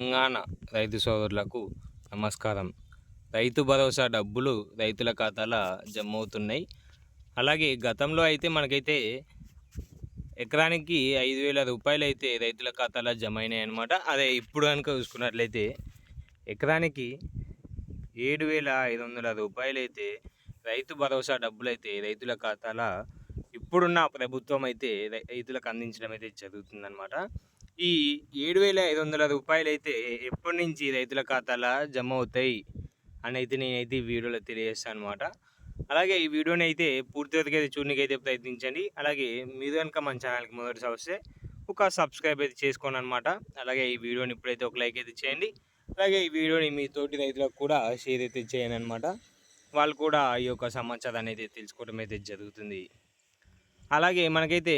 తెలంగాణ రైతు సోదరులకు నమస్కారం. రైతు భరోసా డబ్బులు రైతుల ఖాతాల జమ అవుతున్నాయి అలాగే గతంలో అయితే మనకైతే ఎకరానికి ఐదు వేల రూపాయలు అయితే రైతుల ఖాతాలో జమ అయినాయి అనమాట అదే ఇప్పుడు కనుక చూసుకున్నట్లయితే ఎకరానికి ఏడు వేల ఐదు వందల రూపాయలు అయితే రైతు భరోసా డబ్బులు అయితే రైతుల ఖాతాల ఇప్పుడున్న ప్రభుత్వం అయితే రైతులకు అందించడం అయితే జరుగుతుందన్నమాట. ఈ ఏడు వేల ఐదు వందల రూపాయలు అయితే ఎప్పటి నుంచి రైతుల ఖాతాల జమ అవుతాయి అని అయితే నేనైతే ఈ వీడియోలో తెలియజేస్తాను అనమాట అలాగే ఈ వీడియోని అయితే పూర్తిగా అయితే చూడడానికి అయితే ప్రయత్నించండి. అలాగే మీరు కనుక మన ఛానల్కి మొదటిసారి వస్తే ఒక సబ్స్క్రైబ్ అయితే చేసుకోండి అనమాట అలాగే ఈ వీడియోని ఇప్పుడైతే ఒక లైక్ అయితే చేయండి. అలాగే ఈ వీడియోని మీ తోటి రైతులకు కూడా షేర్ అయితే చేయండి అనమాట వాళ్ళు కూడా ఈ యొక్క సమాచారాన్ని అయితే తెలుసుకోవడం అయితే జరుగుతుంది. అలాగే మనకైతే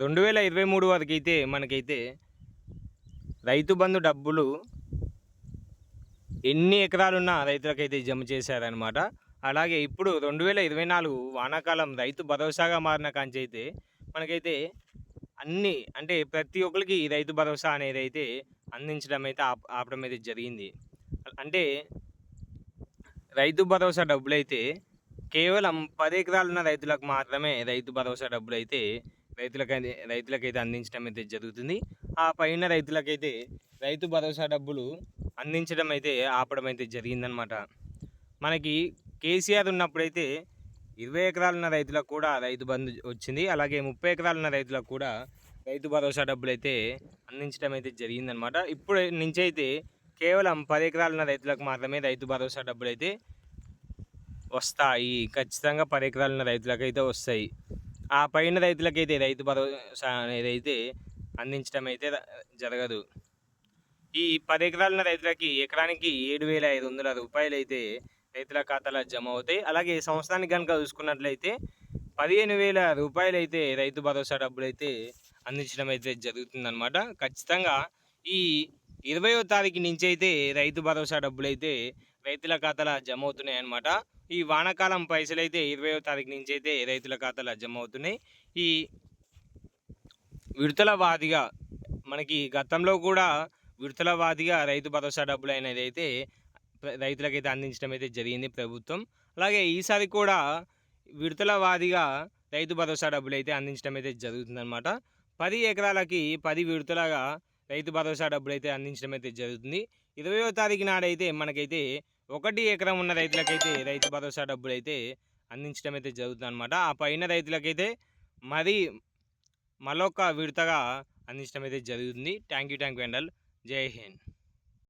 రెండు వేల ఇరవై మూడు వరకు అయితే మనకైతే రైతు బంధు డబ్బులు ఎన్ని ఎకరాలున్నా రైతులకైతే జమ చేశారనమాట అలాగే ఇప్పుడు రెండు వేల ఇరవై నాలుగు వానాకాలం రైతు భరోసాగా మారిన కాంచి అయితే మనకైతే అన్ని అంటే ప్రతి ఒక్కరికి రైతు భరోసా అనేది అయితే అందించడం అయితే ఆపడం అయితే జరిగింది. అంటే రైతు భరోసా డబ్బులు అయితే కేవలం పది ఎకరాలున్న రైతులకు మాత్రమే రైతు భరోసా డబ్బులు అయితే రైతులకైతే రైతులకైతే అందించడం అయితే జరుగుతుంది. ఆ పైన రైతులకైతే రైతు భరోసా డబ్బులు అందించడం అయితే ఆపడం అయితే జరిగిందనమాట మనకి కేసీఆర్ ఉన్నప్పుడైతే ఇరవై ఎకరాలున్న రైతులకు కూడా రైతు బంధు వచ్చింది. అలాగే ముప్పై ఎకరాలున్న రైతులకు కూడా రైతు భరోసా డబ్బులు అయితే అందించడం అయితే జరిగిందనమాట ఇప్పుడు నుంచి అయితే కేవలం పది ఎకరాలున్న రైతులకు మాత్రమే రైతు భరోసా డబ్బులు అయితే వస్తాయి. ఖచ్చితంగా పది ఎకరాలున్న రైతులకు అయితే వస్తాయి. ఆ పైన రైతులకైతే రైతు భరోసా అనేది అయితే అందించడం అయితే జరగదు. ఈ పది ఎకరాలున్న రైతులకి ఎకరానికి ఏడు వేల ఐదు వందల రూపాయలు అయితే రైతుల ఖాతాలో జమ అవుతాయి. అలాగే సంవత్సరానికి కనుక చూసుకున్నట్లయితే పదిహేను వేల రూపాయలు అయితే రైతు భరోసా డబ్బులు అయితే అందించడం అయితే జరుగుతుందన్నమాట. ఖచ్చితంగా ఈ ఇరవయో తారీఖు నుంచి అయితే రైతు భరోసా డబ్బులు అయితే రైతుల ఖాతాలో జమ అవుతున్నాయి అన్నమాట ఈ వానాకాలం పైసలు అయితే ఇరవయో తారీఖు నుంచి అయితే రైతుల ఖాతాలో జమ అవుతున్నాయి ఈ విడతల వాదిగా మనకి గతంలో కూడా విడతల వాదిగా రైతు భరోసా డబ్బులు అనేది అయితే రైతులకైతే అందించడం అయితే జరిగింది ప్రభుత్వం. అలాగే ఈసారి కూడా విడతల వాదిగా రైతు భరోసా డబ్బులు అయితే అందించడం అయితే జరుగుతుందన్నమాట. పది ఎకరాలకి పది విడతలుగా రైతు భరోసా డబ్బులు అయితే అందించడం అయితే జరుగుతుంది. ఇరవయో తారీఖు నాడైతే మనకైతే ఒకటి ఎకరం ఉన్న రైతులకైతే రైతు భరోసా డబ్బులు అయితే అందించడం అయితే జరుగుతుంది అనమాట ఆ పైన రైతులకైతే మరి మరొక విడతగా అందించడం అయితే జరుగుతుంది. థ్యాంక్ యూ థ్యాంక్ యూ అండల్. జై హింద్.